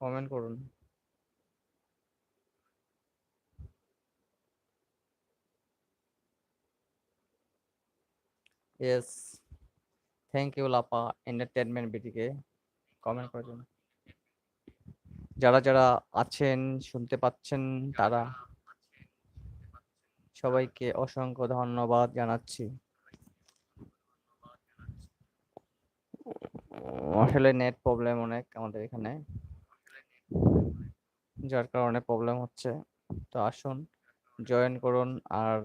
Comment করুন। Yes thank you লাপা entertainment বিটিকে কমেন্ট করার জন্য। যারা যারা আছেন, শুনতে পাচ্ছেন, তারা সবাইকে অসংখ্য ধন্যবাদ জানাচ্ছি। আসলে নেট প্রবলেম অনেক আমাদের এখানে। যার কারণে প্রবলেম হচ্ছে। তো আসুন জয়েন করুন আর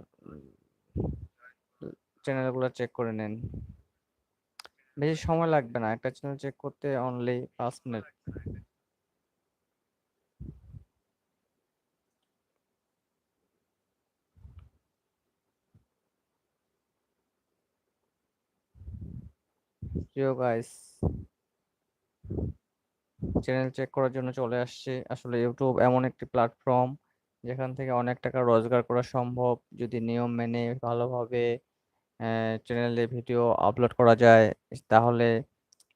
চ্যানেলগুলো চেক করে নিন। বেশি সময় লাগবে না, একটা চ্যানেল চেক করতে অনলি পাঁচ মিনিট প্রিয় গাইস চ্যানেল চেক করার জন্য চলে আসছে। আসলে ইউটিউব এমন একটি প্ল্যাটফর্ম যেখান থেকে অনেক টাকা রোজগার করা সম্ভব। যদি নিয়ম মেনে ভালোভাবে চ্যানেলে ভিডিও আপলোড করা যায়, তাহলে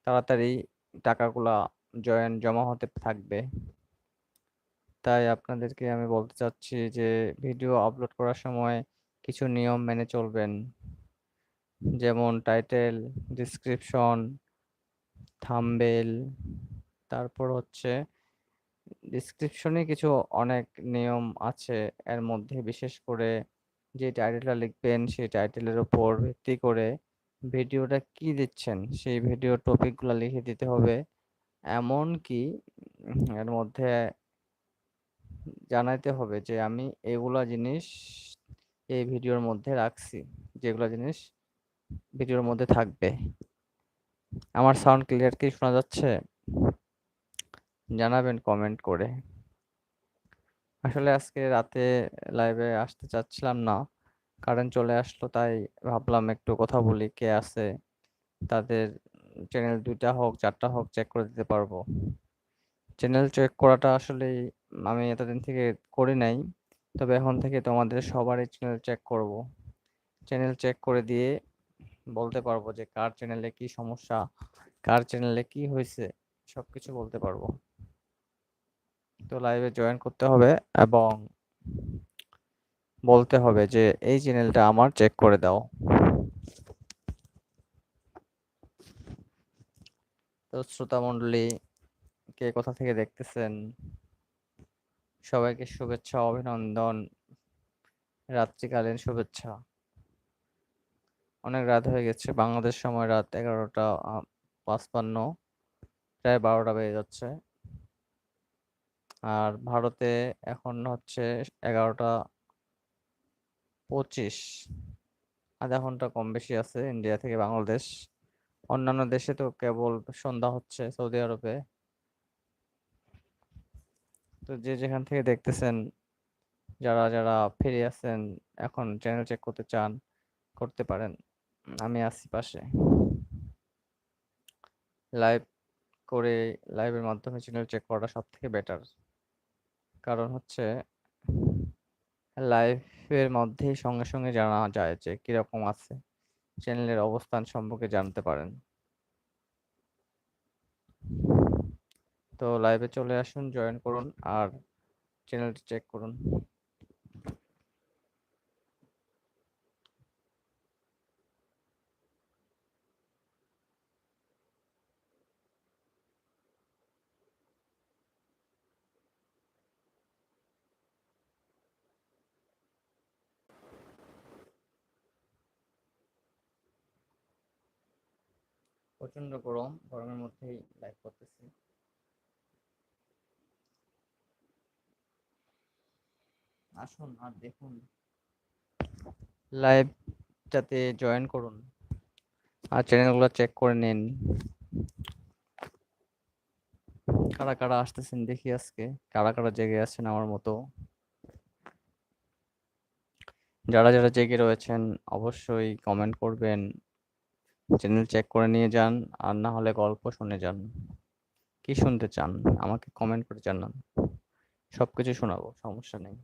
তাড়াতাড়ি টাকাগুলা জয়েন জমা হতে থাকবে। তাই আপনাদেরকে আমি বলতে চাচ্ছি যে ভিডিও আপলোড করার সময় কিছু নিয়ম মেনে চলবেন। যেমন টাইটেল ডিসক্রিপশন থাম্বেল তারপর হচ্ছে ডিসক্রিপশনে কিছু অনেক নিয়ম আছে এর মধ্যে। বিশেষ করে যে টাইটেলটা লিখবেন, সেই টাইটেলের উপর ভিত্তি করে ভিডিওটা কি দিচ্ছেন, সেই ভিডিও টপিকগুলো লিখে দিতে হবে। এমন কি এর মধ্যে জানাইতে হবে যে আমি এগুলা জিনিস এই ভিডিওর মধ্যে রাখছি, যেগুলো জিনিস ভিডিওর মধ্যে থাকবে। আমার সাউন্ড ক্লিয়ার কি শোনা যাচ্ছে? জানাবেন কমেন্ট করে। আসলে আজকে রাতে লাইভে আসতে চাচ্ছিলাম না, কারেন্ট চলে আসলো তাই ভাবলাম একটু কথা বলি কে আছে, তাদের চ্যানেল দুইটা হোক, চারটা হোক চেক করে দিতে পারব। চ্যানেল চেক করাটা আসলে আমি এতদিন থেকে করি নাই, তবে এখন থেকে তোমাদের সবারই চ্যানেল চেক করব। চ্যানেল চেক করে দিয়ে বলতে পারব যে কার চ্যানেলে কি সমস্যা, কার চ্যানেলে কি হয়েছে, সবকিছু বলতে পারব। তো লাইভে জয়েন করতে হবে এবং বলতে হবে যে, এই চ্যানেলটা আমার চেক করে দাও। তো শ্রোতা মণ্ডলী, কে কোথা থেকে দেখতেছেন? সবাইকে শুভেচ্ছা, অভিনন্দন, রাত্রিকালীন শুভেচ্ছা। অনেক রাত হয়ে গেছে, বাংলাদেশ সময় রাত এগারোটা পাঁচপান্ন, প্রায় বারোটা বেজে যাচ্ছে। আর ভারতে এখন হচ্ছে এগারোটা পঁচিশ। আধা ঘণ্টা কম বেশি আছে ইন্ডিয়া থেকে বাংলাদেশ। অন্যান্য দেশে তো কেবল সন্ধ্যা হচ্ছে সৌদি আরবে। তো যে যেখান থেকে দেখতেছেন, যারা যারা ফিরে আছেন, এখন চ্যানেল চেক করতে চান, করতে পারেন। আমি আছি পাশে। লাইভ করে লাইভের মাধ্যমে চ্যানেল চেক করাটা সব থেকে বেটার কারণ হচ্ছে লাইফের মধ্যেই সঙ্গে সঙ্গে জানা যায় যে কীরকম আছে। চ্যানেলের অবস্থান সম্পর্কে জানতে পারেন। তো লাইভে চলে আসুন জয়েন করুন আর চ্যানেলটি চেক করুন। প্রচণ্ড গরম, গরমের মধ্যেই লাইভ করতেছি। আসুন আর দেখুন। লাইভ যাতে জয়েন করুন। আর চ্যানেলগুলো চেক করে নিন। কারা কারা আসতেছেন দেখি আজকে। কারা কারা জেগে আছেন আমার মতো। যারা যারা জেগে রয়েছেন, অবশ্যই কমেন্ট করবেন। চ্যানেল চেক করে নিয়ে যান, আর না হলে গল্প শুনে যান। কি শুনতে চান? আমাকে কমেন্ট করে জানান। সব কিছু শোনাবো, সমস্যা নেই।